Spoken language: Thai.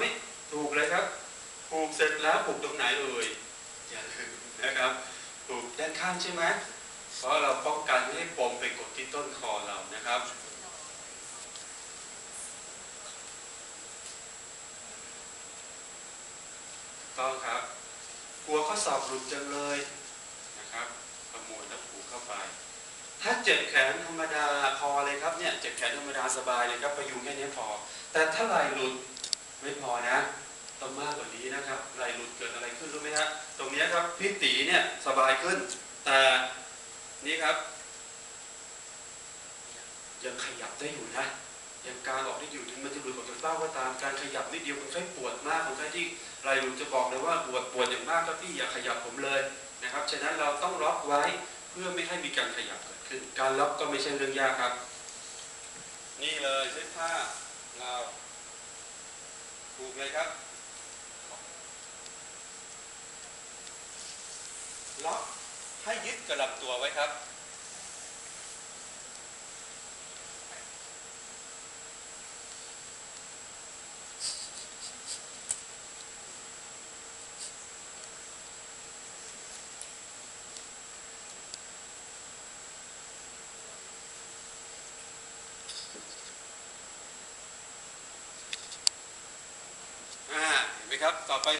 ไหมถูกเลยครับผูกเสร็จแล้วผูกตรงไหนเอ่ยอย่าลืมนะครับผูกด้านข้างใช่ไหมเพราะเราป้องกันไม่ให้ปมไปกดที่ต้นคอเรานะครับ ต้องครับกลัวข้อสอบหลุดจังเลยนะครับประมวลแล้วผูกเข้าไป ถ้าเจ็บแขนธรรมดาพอเลยครับเนี่ยเจ็บแขนธรรมดาสบายเลยครับประยุงแค่นี้พอ แต่ถ้าไหลหลุด ไม่พอนะต้องมากกว่านี้นะครับไหลหลุดเกิดอะไรขึ้นรู้ไหมฮะตรงนี้ครับพี่ตีเนี่ยสบายขึ้น แต่นี่ครับ ยังขยับได้อยู่นะยังกางออกได้อยู่ถึงมันจะหลุดออกจากเป้าก็ตามการขยับนิดเดียวคนไข้ปวดมากคนไข้ที่ไหลหลุดจะบอกเลยว่าปวดปวดอย่างมากก็พี่อย่าขยับผมเลยนะครับฉะนั้นเราต้องล็อกไว้เพื่อไม่ให้มีการขยับเกิดขึ้น การล็อกก็ไม่ใช่เรื่องยากครับ นี่เลยเส้นผ้าเรา ถูกเลยครับล็อกให้ยึดกับลำตัวไว้ครับ อ่าเห็นไหม ครับต่อไป